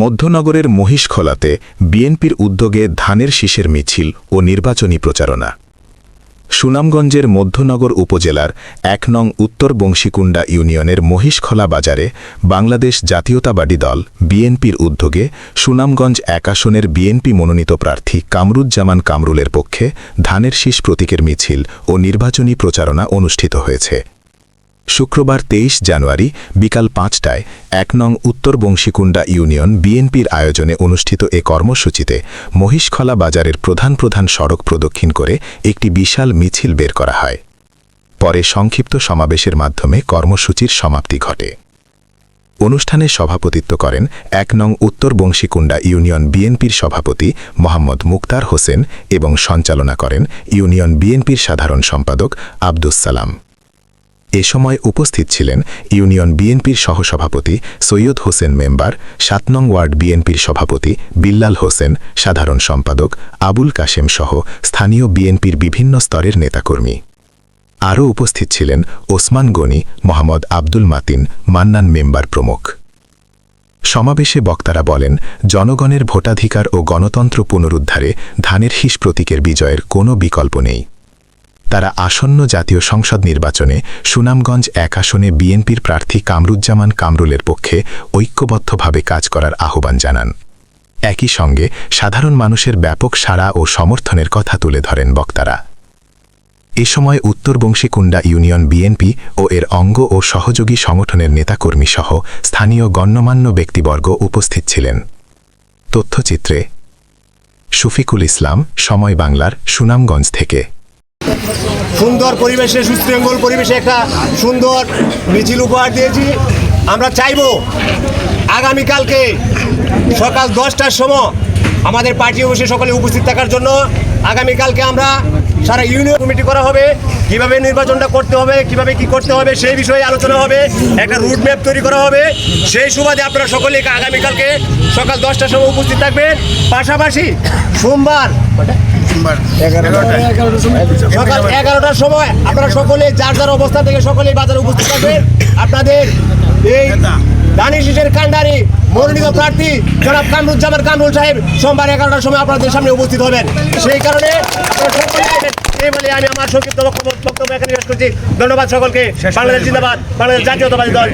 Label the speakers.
Speaker 1: মধ্যনগরের মহিষখোলাতে বিএনপির উদ্যোগে ধানের শীষের মিছিল ও নির্বাচনী প্রচারণা। সুনামগঞ্জের মধ্যনগর উপজেলার এক নং উত্তর বংশীকুণ্ডা ইউনিয়নের মহিষখোলা বাজারে বাংলাদেশ জাতীয়তাবাদী দল বিএনপির উদ্যোগে সুনামগঞ্জ এক আসনের বিএনপি মনোনীত প্রার্থী কামরুজ্জামান কামরুলের পক্ষে ধানের শীষ প্রতীকের মিছিল ও নির্বাচনী প্রচারণা অনুষ্ঠিত হয়েছে। শুক্রবার তেইশ জানুয়ারি বিকাল পাঁচটায় এক নং উত্তর বংশীকুণ্ডা ইউনিয়ন বিএনপির আয়োজনে অনুষ্ঠিত এ কর্মসূচিতে মহিষখলা বাজারের প্রধান প্রধান সড়ক প্রদক্ষিণ করে একটি বিশাল মিছিল বের করা হয়। পরে সংক্ষিপ্ত সমাবেশের মাধ্যমে কর্মসূচির সমাপ্তি ঘটে। অনুষ্ঠানে সভাপতিত্ব করেন এক নং উত্তর বংশীকুণ্ডা ইউনিয়ন বিএনপির সভাপতি মোহাম্মদ মুক্তার হোসেন এবং সঞ্চালনা করেন ইউনিয়ন বিএনপির সাধারণ সম্পাদক আব্দুস সালাম। এ সময় উপস্থিত ছিলেন ইউনিয়ন বিএনপির সহসভাপতি সৈয়দ হোসেন মেম্বার, সাত নং ওয়ার্ড বিএনপির সভাপতি বিল্লাল হোসেন, সাধারণ সম্পাদক আবুল কাশেম সহ স্থানীয় বিএনপির বিভিন্ন স্তরের নেতাকর্মী। আরও উপস্থিত ছিলেন ওসমান গনি, মোহাম্মদ আব্দুল মাতিন, মান্নান মেম্বার প্রমুখ। সমাবেশে বক্তারা বলেন, জনগণের ভোটাধিকার ও গণতন্ত্র পুনরুদ্ধারে ধানের হিস প্রতীকের বিজয়ের কোনো বিকল্প নেই। তারা আসন্ন জাতীয় সংসদ নির্বাচনে সুনামগঞ্জ এক আসনে বিএনপির প্রার্থী কামরুজ্জামান কামরুলের পক্ষে ঐক্যবদ্ধভাবে কাজ করার আহ্বান জানান। একই সঙ্গে সাধারণ মানুষের ব্যাপক সাড়া ও সমর্থনের কথা তুলে ধরেন বক্তারা। এ সময় উত্তর বংশীকুণ্ডা ইউনিয়ন বিএনপি ও এর অঙ্গ ও সহযোগী সংগঠনের নেতাকর্মী সহ স্থানীয় গণ্যমান্য ব্যক্তিবর্গ উপস্থিত ছিলেন। তথ্যচিত্রে শফিকুল ইসলাম, সময় বাংলার, সুনামগঞ্জ থেকে।
Speaker 2: সুন্দর পরিবেশে, সুশৃঙ্খল পরিবেশে একটা সুন্দর মিছিল উপহার দিয়েছি। আমরা চাইব আগামীকালকে সকাল দশটার সময় আমাদের পার্টি অফিসে সকলে উপস্থিত থাকার জন্য আগামীকালকে আমরা সারা ইউনিয়ন কমিটি করা হবে, কীভাবে নির্বাচনটা করতে হবে, কীভাবে কি করতে হবে, সেই বিষয়ে আলোচনা হবে, একটা রুট ম্যাপ তৈরি করা হবে। সেই সুবাদে আপনারা সকলে আগামীকালকে সকাল দশটার সময় উপস্থিত থাকবেন। পাশাপাশি সোমবার সকাল এগারোটার সময় আপনারা সকলে যার যার অবস্থান থেকে সকলেই বাজারে উপস্থিত থাকবেন। আপনাদের এই দানি শীষের কান্ডারি মনোনীত প্রার্থী জনাব কামরুজ্জামান কামরুল সাহেব সোমবার এগারোটার সময় আপনাদের সামনে উপস্থিত হবেন। সেই কারণে সকলে। এই বলে আমি আমার সংক্ষিপ্ত বক্তব্য বক্তব্য এখানে শেষ করছি। ধন্যবাদ সকলকে। বাংলাদেশ জিন্দাবাদ। বাংলাদেশ জাতীয়তাবাদী দল।